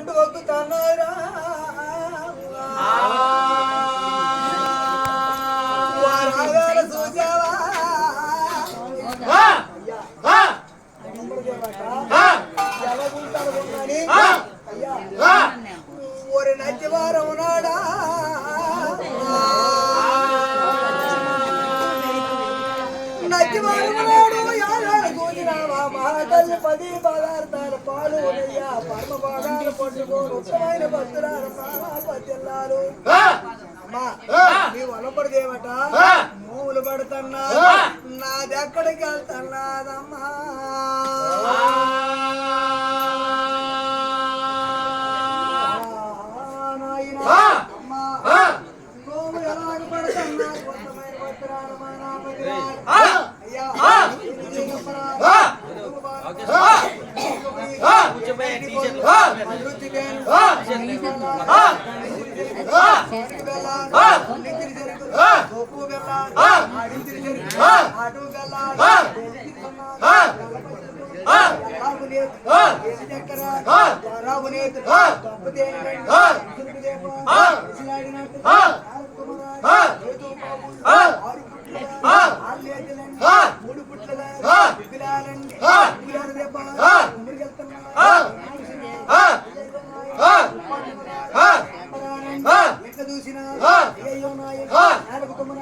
கொண்டு పది పదార్థాల పాలు నెయ్య పరమ భాగాలు పట్టుకోను ఉత్తమైన భద్రాల ప్రాణాపత్యాలు అమ్మా నీ వలపడిదేవట మూలు పడుతున్నా నాది ఎక్కడికి వెళ్తున్నాదమ్మా నాయనా అమ్మా నోము ఎలాగ పడుతున్నా ఉత్తమైన భద్రాల ప్రాణాపత్యాలు అయ్యా ఇది చెప్పరా? మూడు పుట్ల విగ్రహాలండి విగ్రహాలు దెబ్బ ఎట్లా చూసినా అయ్యో నాయన నాలుగు కొమ్మన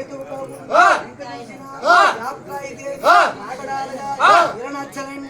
ఏతువు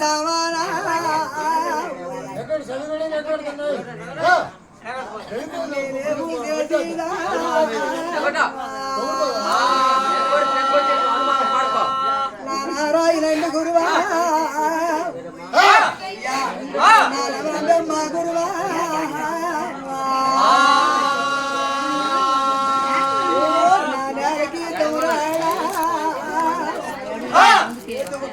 సమానా ఎక్కడ చదివిన ఎక్కడ నేనేమో చేసినా నారాయణ గురువా నారాయణ గురువా నాన్నకి తోరాడా కేతువు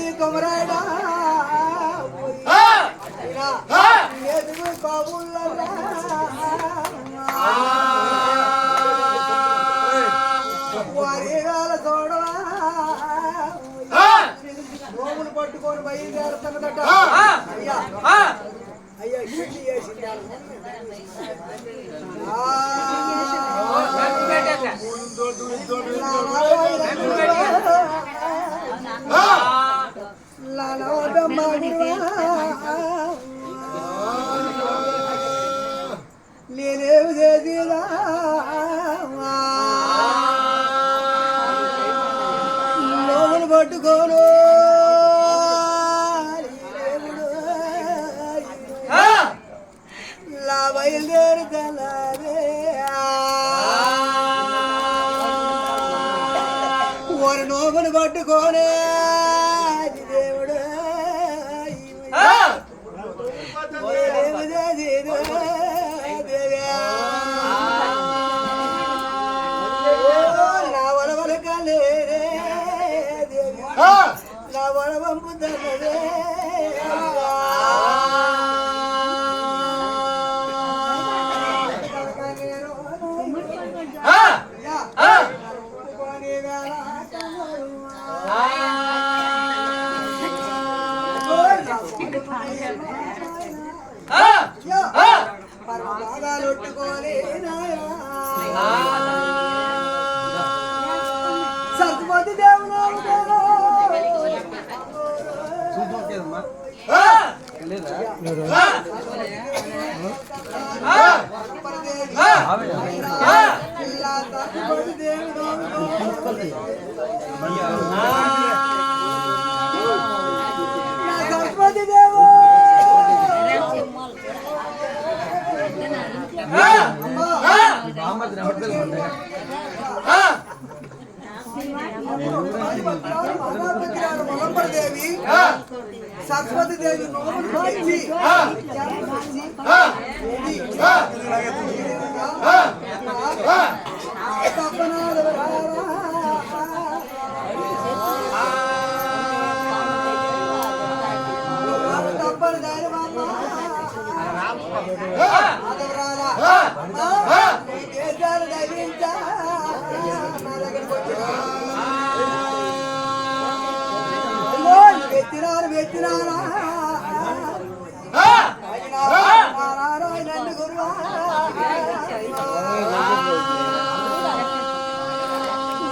ఎవరికి కొమరాడా అయినా ఎదుగు కబుల్లరా వారి వేళ చూడవా నోములు పట్టుకొని బయలుదేరుతున్నదట. అయ్యా. అయ్యా ఇడ్లీ చేసింది. లా బయలుదేరుతలారే ఒక నోములు పట్టుకోనే దేవుడు. నా వలవల కలేరే దేవి. నా వల పంపుతున్నదే పరమపాదాలొట్టుకోలే నాయనా సత్పతి దేవుడు ఇలా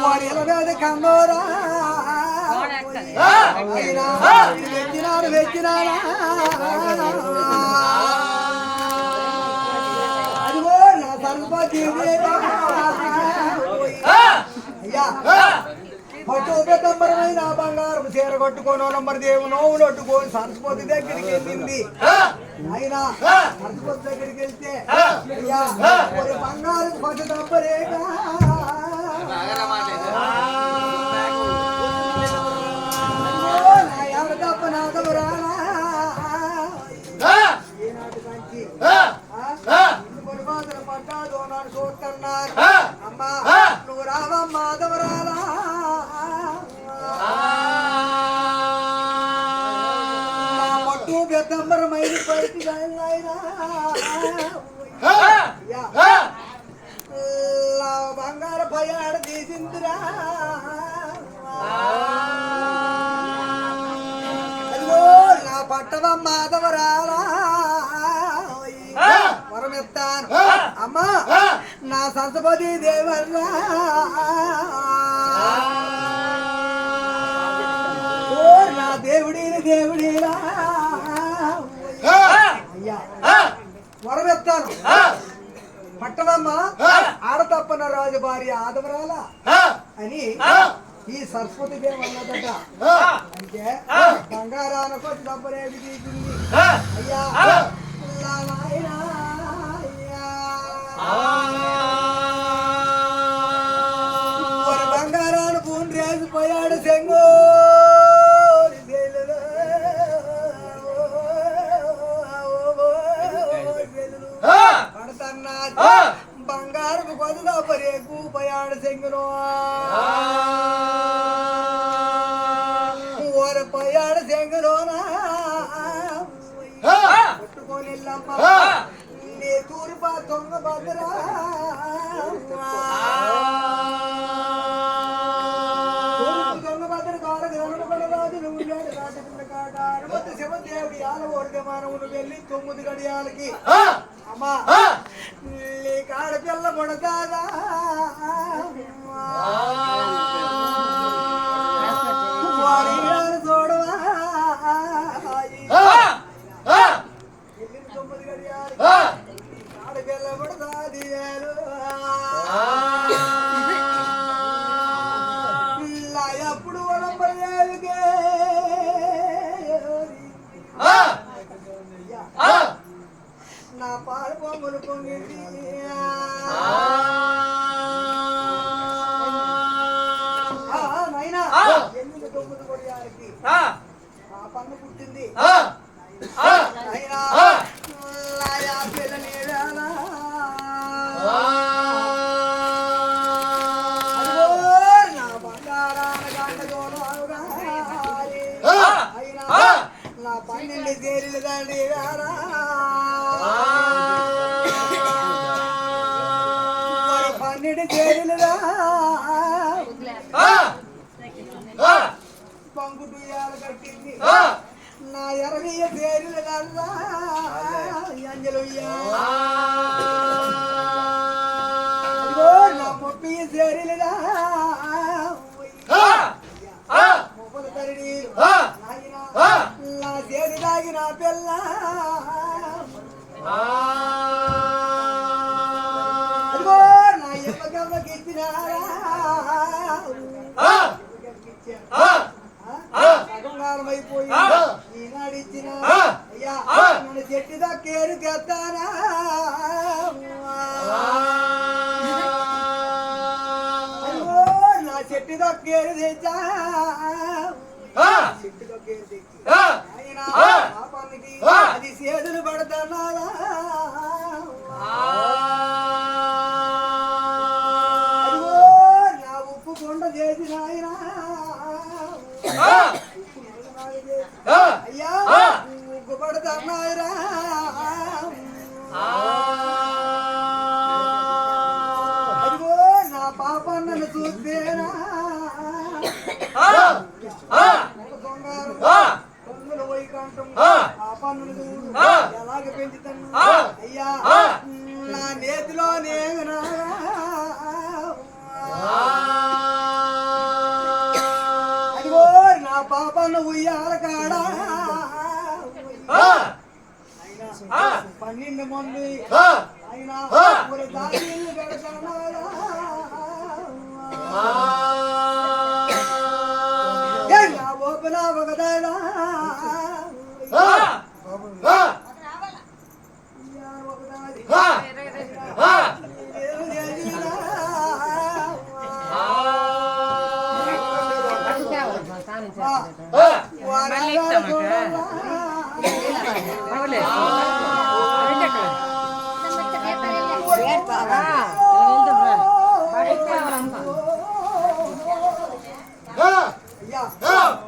వారి ఎలవేద కన్నోరా వెత్తినాను వెత్తినానా అదిగో నా సరస్వతి అయ్యా. పట్టు పెద్దంబరమైన బంగారం చీర కట్టుకొని నంబర్ దేవు నోవులు అట్టుకొని సరస్వతి దగ్గరికి వెళ్ళింది. అయినా సరస్వతి దగ్గరికి వెళ్తే అయ్యా బంగారం పట్టు దంబరేగా అయ్యో, పట్టవ మాధవరాలా. వరమెత్తాను. అమ్మా నా సరస్వతి దేవర్రా ఓ నా దేవుడిని దేవుడిరా. అయ్యా వరమెత్తాను. పట్టవమ్మ ఆడతప్పన రాజు భార్య ఆదవరాల అని ఈ సరస్వతి దేవి అన్నదట. అంటే బంగారానికి వచ్చి డబ్బులేవి తీసింది. అయ్యా. అయ్యా. మానవులు వెళ్ళి తొమ్మిది గడియాలకి. అమ్మా కాడ పిల్ల పన్ను పుట్టింది. నా పన్నెండు తేలిలు దండి రారా పన్నెండు ఇయాల కట్టింది నా ఎరవయ్య తేలిలు నల్లా అంజలు అదిగో నా ముప్పై తేలిలుగా ముప్పల తరిడి నా తేలి తాగిన పిల్ల. అయిపోయి ఈనాడు ఇచ్చిన అయ్యా నన్ను చెట్టు దక్కేరు తెస్తానా అదిగో నా చెట్టు దక్కేరు తెచ్చా చెట్టు దక్కేరు తెచ్చి ఆయన పాపానికి అది సేదులు పడుతున్నారా పడుతున్నాయిరా అదిగో నా పాప నన్ను చూస్తేనా? ఆ! పన్నులు చూడు ఎలాగ పెంచుతాను? అయ్యా నా నేతిలో నేను అదిగో నా పాపను ఉయ్యాల కాడా? పన్నెండు మంది. ఓపెనా ఒకదాయినా ఒకదాది